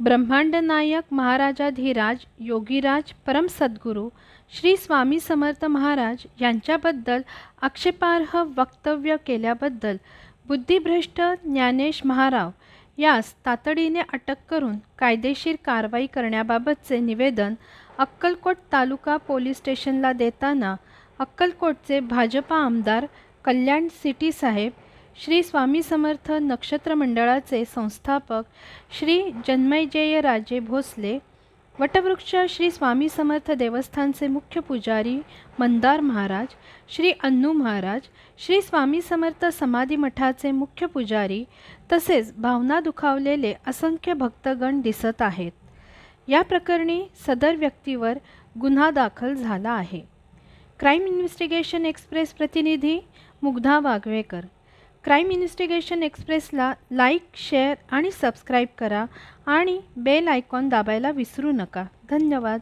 ब्रह्मांड नायक महाराजाधिराज योगीराज परम सद्गुरू श्री स्वामी समर्थ महाराज यांच्याबद्दल आक्षेपार्ह वक्तव्य केल्याबद्दल बुद्धिभ्रष्ट ज्ञानेश महाराव यास तातडीने अटक करून कायदेशीर कारवाई करण्याबाबतचे निवेदन अक्कलकोट तालुका पोलीस स्टेशनला देताना अक्कलकोटचे भाजपा आमदार कल्याण सिटी साहेब श्री स्वामी समर्थ नक्षत्र मंडळाचे संस्थापक श्री जन्मयजयराजे भोसले वटवृक्ष श्री स्वामी समर्थ देवस्थानचे मुख्य पुजारी मंदार महाराज श्री अन्नू महाराज श्री स्वामी समर्थ समाधी मठाचे मुख्य पुजारी तसेच भावना दुखावलेले असंख्य भक्तगण दिसत आहेत. या प्रकरणी सदर व्यक्तीवर गुन्हा दाखल झाला आहे. क्राईम इन्व्हेस्टिगेशन एक्सप्रेस प्रतिनिधी मुग्धा वाघवेकर क्राईम इन्व्हेस्टिगेशन एक्सप्रेसला लाईक शेअर आणि सबस्क्राईब करा आणि बेल आयकॉन दाबायला विसरू नका. धन्यवाद.